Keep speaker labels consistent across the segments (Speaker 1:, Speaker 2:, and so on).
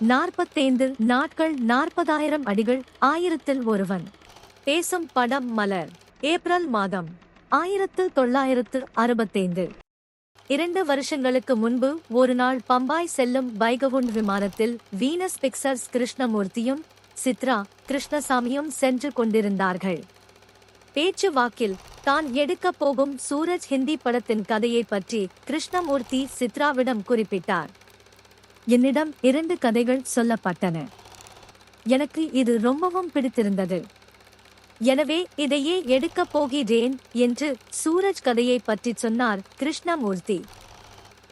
Speaker 1: நாற்பத்தைந்து நாட்கள் நாற்பதாயிரம் அடிகள் ஆயிரத்தில் ஒருவன். பேசும் படம் மலர். ஏப்ரல் மாதம் ஆயிரத்து தொள்ளாயிரத்து அறுபத்தைந்து. இரண்டு வருஷங்களுக்கு முன்பு ஒரு நாள் பம்பாய் செல்லும் பைகவுண்ட் விமானத்தில் வீனஸ் பிக்சர்ஸ் கிருஷ்ணமூர்த்தியும் சித்ரா கிருஷ்ணசாமியும் சென்று கொண்டிருந்தார்கள். பேச்சு வாக்கில் தான் எடுக்கப் போகும் சூரஜ் ஹிந்தி படத்தின் கதையை பற்றி கிருஷ்ணமூர்த்தி சித்ராவிடம் குறிப்பிட்டார். என்னிடம் இரண்டு கதைகள் சொல்லப்பட்டன. எனக்கு இது ரொம்பவும் பிடித்திருந்தது. எனவே இதையே எடுக்கப் போகிறேன் என்று சூரஜ் கதையை பற்றி சொன்னார் கிருஷ்ணமூர்த்தி.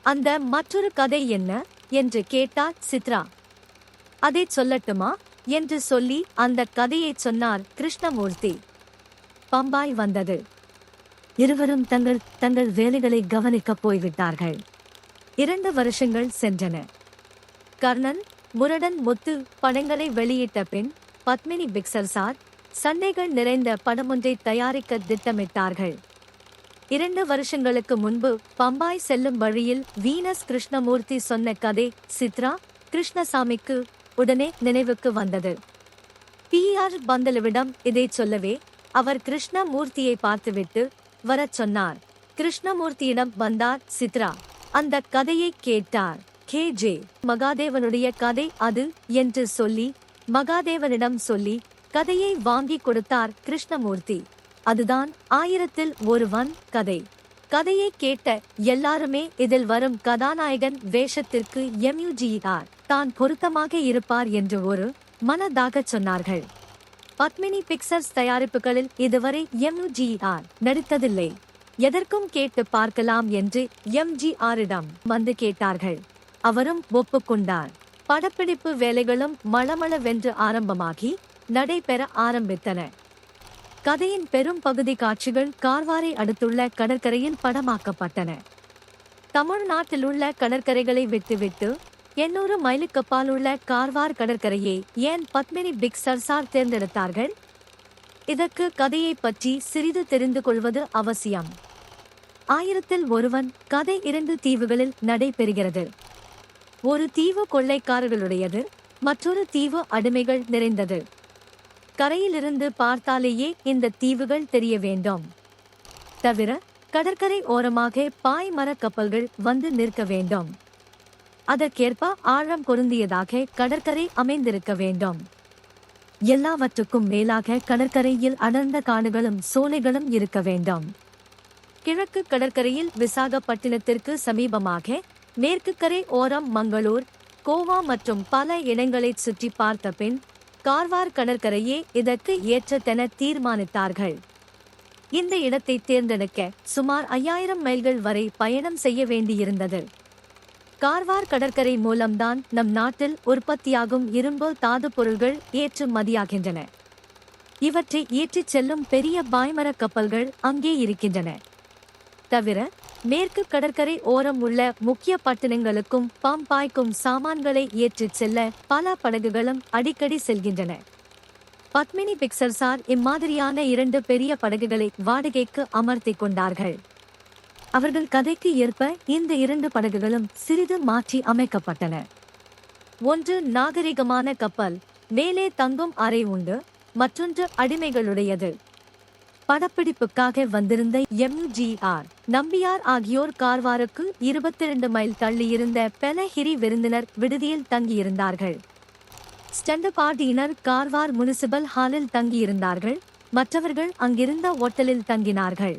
Speaker 1: அந்த மற்றொரு கதை என்ன என்று கேட்டார் சித்ரா. அதை சொல்லட்டுமா என்று சொல்லி அந்த கதையை சொன்னார் கிருஷ்ணமூர்த்தி. பம்பாய் வந்தது. இருவரும் தங்கள் தங்கள் வேலைகளை கவனிக்கப் போய்விட்டார்கள். இரண்டு வருஷங்கள் சென்றன. கர்ணன் முரடன் முத்து படங்களை வெளியிட்ட பின் பத்மினி பிக்சர்சார் சண்டைகள் நிறைந்த படமொன்றை தயாரிக்க திட்டமிட்டார்கள். இரண்டு வருஷங்களுக்கு முன்பு பம்பாய் செல்லும் வழியில் வீனஸ் கிருஷ்ணமூர்த்தி சொன்ன கதை சித்ரா கிருஷ்ணசாமிக்கு உடனே நினைவுக்கு வந்தது. பி ஆர் பந்தலுவிடம் இதை சொல்லவே அவர் கிருஷ்ணமூர்த்தியை பார்த்துவிட்டு வரச் சொன்னார். கிருஷ்ணமூர்த்தியிடம் வந்தார் சித்ரா. அந்த கதையை கேட்டார். K J. மகாதேவனுடைய கதை அது என்று சொல்லி மகாதேவனிடம் சொல்லி கதையை வாங்கி கொடுத்தார் கிருஷ்ணமூர்த்தி. அதுதான் ஆயிரத்தில் ஒருவன் கதை. கதையை கேட்ட எல்லாருமே இதில் வரும் கதாநாயகன் வேஷத்திற்கு எம்யூஜிஆர் தான் பொருத்தமாக இருப்பார் என்று ஒரு மனதாகச் சொன்னார்கள். பத்மினி பிக்சர்ஸ் தயாரிப்புகளில் இதுவரை எம்யூஜிஆர் நடித்ததில்லை. எதற்கும் கேட்டு பார்க்கலாம் என்று எம்ஜிஆரிடம் வந்து கேட்டார்கள். அவரும் ஒப்புக்கொண்டார். படப்பிடிப்பு வேலைகளும் மளமளவென்று ஆரம்பமாகி நடைபெற ஆரம்பித்தன. கதையின் பெரும் பகுதி காட்சிகள் கார்வாரை அடுத்துள்ள கடற்கரையில் படமாக்கப்பட்டன. தமிழ்நாட்டில் உள்ள கடற்கரைகளை விட்டுவிட்டு எண்ணூறு மைலுக்கு அப்பால் உள்ள கார்வார் கடற்கரையை ஏன் பத்மினி பிக் சர்சார் தேர்ந்தெடுத்தார்கள்? இதற்கு கதையை பற்றி சிறிது தெரிந்து கொள்வது அவசியம். ஆயிரத்தில் ஒருவன் கதை இரண்டு தீவுகளில் நடைபெறுகிறது. ஒரு தீவு கொள்ளைக்காரர்களுடையது மற்றொரு தீவு அடிமைகள் நிறைந்தது. கரையிலிருந்து பார்த்தாலேயே இந்த தீவுகள் தெரிய வேண்டும். தவிர கடற்கரை ஓரமாக பாய் மரக் கப்பல்கள் வந்து நிற்க வேண்டும். அதற்கேற்ப ஆழம் பொருந்தியதாக கடற்கரை அமைந்திருக்க வேண்டும். எல்லாவற்றுக்கும் மேலாக கடற்கரையில் அடர்ந்த காடுகளும் சோலைகளும் இருக்க வேண்டும். கிழக்கு கடற்கரையில் விசாகப்பட்டினத்திற்கு சமீபமாக மேற்கு கரை ஓரம் மங்களூர் கோவா மற்றும் பல இடங்களைச் சுற்றி பார்த்த பின் கார்வார் கடற்கரையே இதற்கு ஏற்றத்தென தீர்மானித்தார்கள். இந்த இடத்தை தேர்ந்தெடுக்க சுமார் ஐயாயிரம் மைல்கள் வரை பயணம் செய்ய வேண்டியிருந்தது. கார்வார் கடற்கரை மூலம்தான் நம் நாட்டில் உற்பத்தியாகும் இரும்பு தாது பொருள்கள் ஏற்றுமதியாகின்றன. இவற்றை ஏற்றிச் செல்லும் பெரிய பாய்மர கப்பல்கள் அங்கே இருக்கின்றன. தவிர மேற்கு கடற்கரை ஓரம் உள்ள முக்கிய பட்டணங்களுக்கும் பம்பாய்க்கும் சாமான்களை ஏற்றிச் செல்ல பல படகுகளும் அடிக்கடி செல்கின்றன. பத்மினி பிக்சர்சார் இம்மாதிரியான இரண்டு பெரிய படகுகளை வாடகைக்கு அமர்த்திக் கொண்டார்கள். அவர்கள் கதைக்கு ஏற்ப இந்த இரண்டு படகுகளும் சிறிது மாற்றி அமைக்கப்பட்டன. ஒன்று நாகரிகமான கப்பல் மேலே தங்கும் அறை உண்டு மற்றொன்று அடிமைகளுடையது. படப்பிடிப்புக்காக வந்திருந்த எம்ஜிஆர் நம்பியார் ஆகியோர் கார்வாருக்கு இருபத்தி இரண்டு மைல் தள்ளியிருந்த பெலஹிரி விருந்தினர் விடுதியில் தங்கியிருந்தார்கள். ஸ்டண்ட பார்ட்டியினர் கார்வார் முனிசிபல் ஹாலில் தங்கியிருந்தார்கள். மற்றவர்கள் அங்கிருந்த ஓட்டலில் தங்கினார்கள்.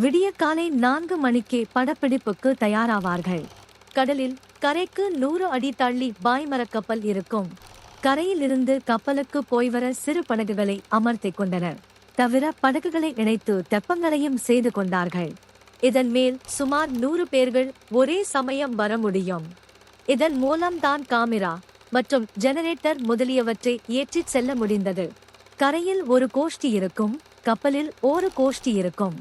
Speaker 1: விடிய காலை நான்கு மணிக்கே படப்பிடிப்புக்கு தயாராவார்கள். கடலில் கரைக்கு நூறு அடி தள்ளி பாய்மரக் கப்பல் இருக்கும். கரையிலிருந்து கப்பலுக்கு போய்வர சிறு படகுகளை அமர்த்திக் கொண்டனர். தவிர படகுகளை இணைத்து தெப்பங்களையும் செய்து கொண்டார்கள். இதன் மேல் சுமார் நூறு பேர்கள் ஒரே சமயம் வர முடியும். இதன் மூலம்தான் காமிரா மற்றும் ஜெனரேட்டர் முதலியவற்றை ஏற்றிச் செல்ல முடிந்தது. கரையில் ஒரு கோஷ்டி இருக்கும் கப்பலில் ஒரு கோஷ்டி இருக்கும்.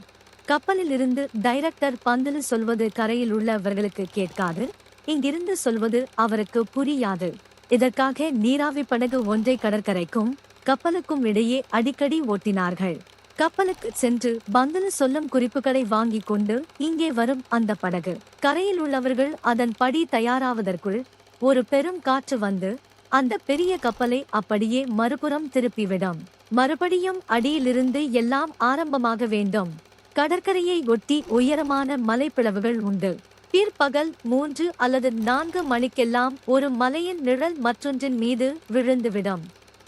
Speaker 1: கப்பலில் இருந்து டைரக்டர் பந்தலு சொல்வது கரையில் உள்ளவர்களுக்கு கேட்காது இங்கிருந்து சொல்வது அவருக்கு புரியாது. இதற்காக நீராவி படகு ஒன்றை கடற்கரைக்கும் கப்பலுக்கும் இடையே அடிக்கடி ஓட்டினார்கள். கப்பலுக்கு சென்று பந்தன சொல்லும் குறிப்புகளை வாங்கிக் கொண்டு இங்கே வரும் அந்த படகு. கரையில் உள்ளவர்கள் அதன் படி தயாராவதற்குள் ஒரு பெரும் காற்று வந்து அந்த பெரிய கப்பலை அப்படியே மறுபுறம் திருப்பிவிடும். மறுபடியும் அடியிலிருந்து எல்லாம் ஆரம்பமாக வேண்டும். கடற்கரையை ஒட்டி உயரமான மலைப்பிளவுகள் உண்டு. பிற்பகல் மூன்று அல்லது நான்கு மணிக்கெல்லாம் ஒரு மலையின் நிழல் மற்றொன்றின் மீது விழுந்துவிடும்.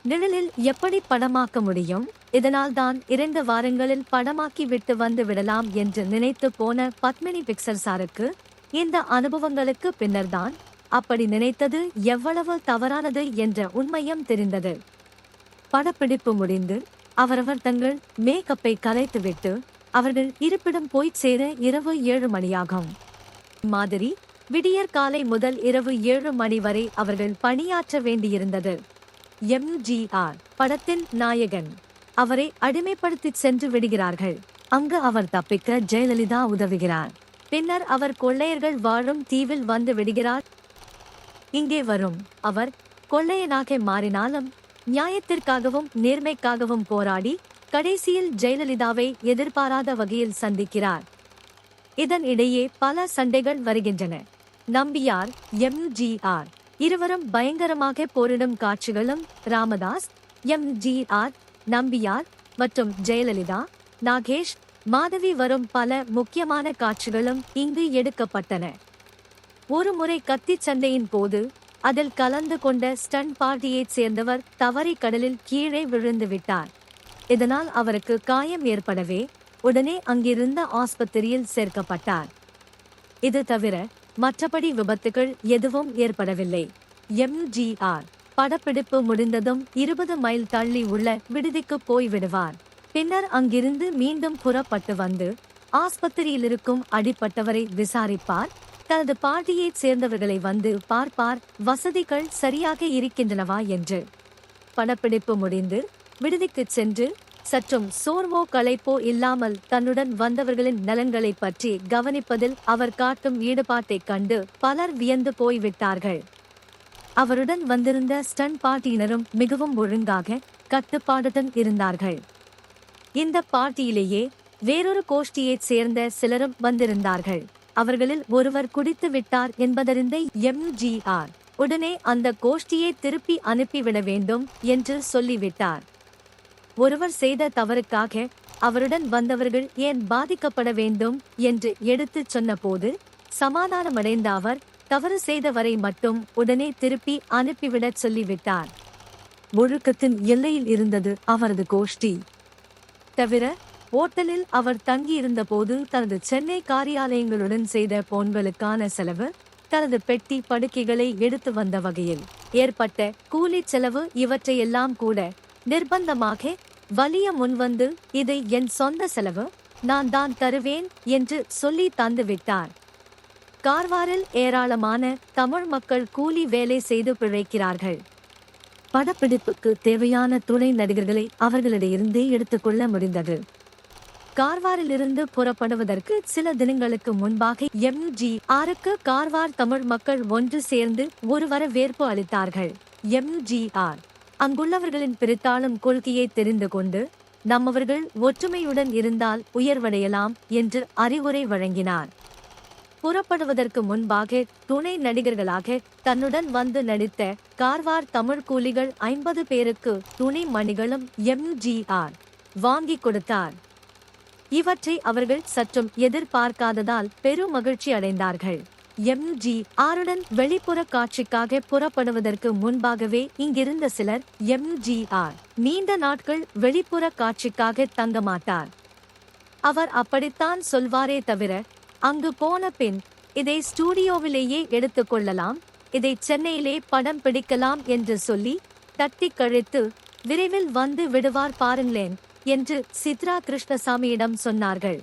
Speaker 1: நிழலில் எப்படி படமாக்க முடியும்? இதனால் தான் இரண்டு வாரங்களில் படமாக்கி விட்டு வந்து விடலாம் என்று நினைத்து போன பத்மினி பிக்சர் சாருக்கு இந்த அனுபவங்களுக்கு பின்னர்தான் அப்படி நினைத்தது எவ்வளவு தவறானது என்ற உண்மையும் தெரிந்தது. படப்பிடிப்பு முடிந்து அவரவர் தங்கள் மேக்கப்பை கலைத்துவிட்டு அவர்கள் இருப்பிடம் போய்ச் சேர இரவு ஏழு மணியாகும். மாதிரி விடியற் காலை முதல் இரவு ஏழு மணி வரை அவர்கள் பணியாற்ற வேண்டியிருந்தது. எம்ஜிஆர் படத்தின் நாயகன். அவரை அடிமைப்படுத்திச் சென்று விடுகிறார்கள். அங்கு அவர் தப்பிக்க ஜெயலலிதா உதவுகிறார். பின்னர் அவர் கொள்ளையர்கள் வாழும் தீவில் வந்து விடுகிறார். இங்கே வரும். அவர் கொள்ளையனாக மாறினாலும் நியாயத்திற்காகவும் நேர்மைக்காகவும் போராடி கடைசியில் ஜெயலலிதாவை எதிர்பாராத வகையில் சந்திக்கிறார். இதன் இடையே பல சண்டைகள் வருகின்றன. நம்பியார் எம்ஜிஆர் இருவரும் பயங்கரமாக போரிடும் காட்சிகளும் ராமதாஸ் எம்ஜிஆர் நம்பியார் மற்றும் ஜெயலலிதா நாகேஷ் மாதவி வரும் பல முக்கியமான காட்சிகளும் இங்கு எடுக்கப்பட்டன. ஒரு முறை சண்டையின் போது அதில் கலந்து கொண்ட ஸ்டன் பார்ட்டியைச் சேர்ந்தவர் தவறி கடலில் கீழே விழுந்து விட்டார். இதனால் அவருக்கு காயம் ஏற்படவே உடனே அங்கிருந்த ஆஸ்பத்திரியில் சேர்க்கப்பட்டார். இது தவிர மற்றபடி விபத்துகள் எதுவும் ஏற்படவில்லை. எம்ஜிஆர் படப்பிடிப்பு முடிந்ததும் இருபது மைல் தள்ளி உள்ள விடுதிக்கு போய் விடுவார். பின்னர் அங்கிருந்து மீண்டும் புறப்பட்டு வந்து ஆஸ்பத்திரியில் இருக்கும் அடிப்பட்டவரை விசாரிப்பார். தனது பார்ட்டியைச் சேர்ந்தவர்களை வந்து பார்ப்பார் வசதிகள் சரியாக இருக்கின்றனவா? என்று. படப்பிடிப்பு முடிந்து விடுதிக்குச் சென்று சற்றும் சோர்வோ களைப்போ இல்லாமல் தன்னுடன் வந்தவர்களின் நலன்களைப் பற்றி கவனிப்பதில் அவர் காட்டும் ஈடுபாட்டைக் கண்டு பலர் வியந்து போய்விட்டார்கள். அவருடன் வந்திருந்த ஸ்டன் பார்ட்டியினரும் மிகவும் ஒழுங்காக கட்டுப்பாடுடன் இருந்தார்கள். இந்த பார்ட்டியிலேயே வேறொரு கோஷ்டியைச் சேர்ந்த சிலரும் வந்திருந்தார்கள். அவர்களில் ஒருவர் குடித்து விட்டார் என்பதறிந்த எம்ஜிஆர் உடனே அந்த கோஷ்டியை திருப்பி அனுப்பிவிட வேண்டும் என்று சொல்லிவிட்டார். ஒருவர் செய்த தவறுக்காக அவருடன் வந்தவர்கள் ஏன் பாதிக்கப்பட வேண்டும் என்று எடுத்துச் சொன்னபோது சமாதானமடைந்த அவர் தவறு செய்தவரை மட்டும் உடனே திருப்பி அனுப்பிவிடச் சொல்லிவிட்டார். ஒழுக்கத்தின் எல்லையில் இருந்தது அவரது கோஷ்டி. தவிர ஓட்டலில் அவர் தங்கியிருந்தபோது தனது சென்னை காரியாலயங்களுடன் செய்த போன்களுக்கான செலவு தனது பெட்டி படுக்கைகளை எடுத்து வந்த வகையில் ஏற்பட்ட கூலிச் செலவு இவற்றையெல்லாம் கூட நிர்பந்தமாக வலிய முன்வந்து இதை என் சொந்த செலவு நான் தான் தருவேன் என்று சொல்லி தந்துவிட்டார் கார்வாரில் ஏராளமான தமிழ் மக்கள் கூலி வேலை செய்து பிழைக்கிறார்கள். படப்பிடிப்புக்கு தேவையான துணை நடிகர்களை அவர்களிடையிருந்தே எடுத்துக்கொள்ள முடிந்தது. கார்வாரிலிருந்து புறப்படுவதற்கு சில தினங்களுக்கு முன்பாக எம்ஜி ஆருக்கு கார்வார் தமிழ் மக்கள் ஒன்று சேர்ந்து ஒரு வரவேற்பு அளித்தார்கள். எம்ஜிஆர் அங்குள்ளவர்களின் பிரித்தாளும் கொள்கையை தெரிந்து கொண்டு நம்மவர்கள் ஒற்றுமையுடன் இருந்தால் உயர்வடையலாம் என்று அறிவுரை வழங்கினார். புறப்படுவதற்கு முன்பாக துணை நடிகர்களாக தன்னுடன் வந்து நடித்த கார்வார் தமிழ் கூலிகள் ஐம்பது பேருக்கு துணை மணிகளும் எம்ஜிஆர் வாங்கி கொடுத்தார். இவற்றை அவர்கள் சற்றும் எதிர்பார்க்காததால் பெரும் மகிழ்ச்சி அடைந்தார்கள். எம்ஜி ஆருடன் வெளிப்புற காட்சிக்காக புறப்படுவதற்கு முன்பாகவே இங்கிருந்த சிலர் எம்ஜிஆர் நீண்ட நாட்கள் வெளிப்புற காட்சிக்காக தங்க மாட்டார் அவர் அப்படித்தான் சொல்வாரே தவிர அங்கு போன பின் இதை ஸ்டூடியோவிலேயே எடுத்துக்கொள்ளலாம் இதை சென்னையிலே படம் பிடிக்கலாம் என்று சொல்லி தட்டி கழித்து விரைவில் வந்து விடுவார் பாருங்களேன் என்று சித்ரா கிருஷ்ணசாமியிடம் சொன்னார்கள்.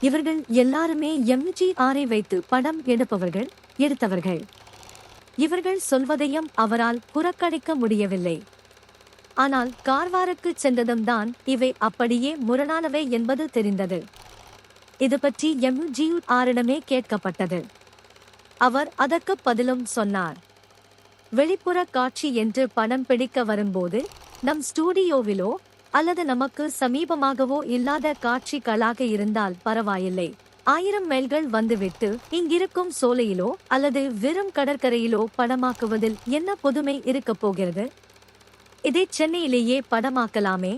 Speaker 1: இவர்கள் எல்லாருமே எம்ஜிஆரை வைத்து படம் எடுப்பவர்கள் எடுத்தவர்கள். இவர்கள் சொல்வதையும் அவரால் புறக்கணிக்க முடியவில்லை. ஆனால் கார்வாருக்கு சென்றதும் தான் இவை அப்படியே முரணானவை என்பது தெரிந்தது. இது பற்றி எம்ஜிஆரிடமே கேட்கப்பட்டது. அவர் அதற்கு பதிலும் சொன்னார். வெளிப்புற காட்சி என்று படம் பிடிக்க வரும்போது நம் ஸ்டூடியோவிலோ அல்லது நமக்கு சமீபமாகவோ இல்லாத காட்சிகளாக இருந்தால் பரவாயில்லை. ஆயிரம் மைல்கள் வந்துவிட்டு இங்கிருக்கும் சோலையிலோ அல்லது வெறும் கடற்கரையிலோ படமாக்குவதில் என்ன புதுமை இருக்கப் போகிறது? இதை சென்னையிலேயே படமாக்கலாமே?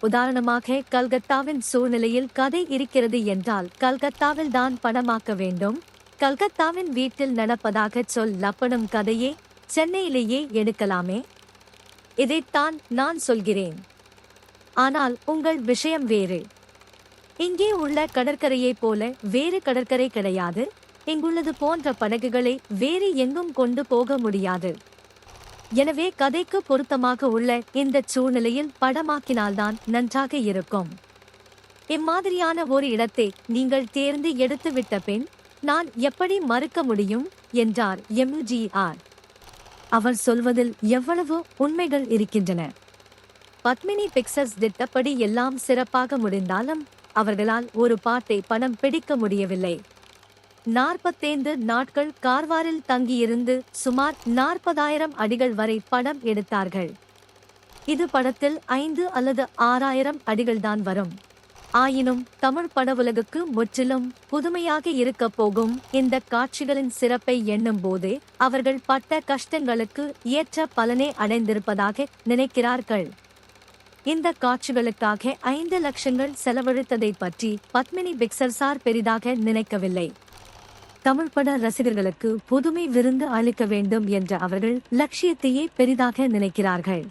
Speaker 1: உதாரணமாக கல்கத்தாவின் சூழ்நிலையில் கதை இருக்கிறது என்றால் கல்கத்தாவில் தான் படமாக்க வேண்டும். கல்கத்தாவின் வீட்டில் நடப்பதாக சொல்லப்படும் கதையே சென்னையிலேயே எடுக்கலாமே? இதைத்தான் நான் சொல்கிறேன். ஆனால் உங்கள் விஷயம் வேறு. இங்கே உள்ள கடற்கரையைப் போல வேறு கடற்கரை கிடையாது. இங்குள்ளது போன்ற படகுகளை வேறு எங்கும் கொண்டு போக முடியாது. எனவே கதைக்கு பொருத்தமாக உள்ள இந்த சூழ்நிலையில் படமாக்கினால்தான் நன்றாக இருக்கும். இம்மாதிரியான ஒரு இடத்தை நீங்கள் தேர்ந்து எடுத்துவிட்ட பின் நான் எப்படி மறுக்க முடியும்? என்றார் எம்ஜிஆர் அவர் சொல்வதில் எவ்வளவு உண்மைகள் இருக்கின்றன. பத்மினி பிக்சர்ஸ் திட்டப்படி எல்லாம் சிறப்பாக முடிந்தாலும் அவர்களால் ஒரு பாட்டை படம் பிடிக்க முடியவில்லை. நாற்பத்தைந்து நாட்கள் கார்வாரில் தங்கியிருந்து சுமார் நாற்பதாயிரம் அடிகள் வரை படம் எடுத்தார்கள். இது படத்தில் ஐந்து அல்லது ஆறாயிரம் அடிகள்தான் வரும். ஆயினும் தமிழ் படவுலகுக்கு முற்றிலும் புதுமையாக இருக்கப் போகும் இந்த காட்சிகளின் சிறப்பை எண்ணும் போதே அவர்கள் பட்ட கஷ்டங்களுக்கு ஏற்ற பலனை அடைந்திருப்பதாக நினைக்கிறார்கள். இந்த காட்சிகளுக்காக ஐந்து லட்சங்கள் செலவழித்ததை பற்றி பத்மினி பிக்சர்சார் பெரிதாக நினைக்கவில்லை. தமிழ் பட ரசிகர்களுக்கு புதுமை விருந்து அளிக்க வேண்டும் என்ற அவர்கள் லட்சியத்தையே பெரிதாக நினைக்கிறார்கள்.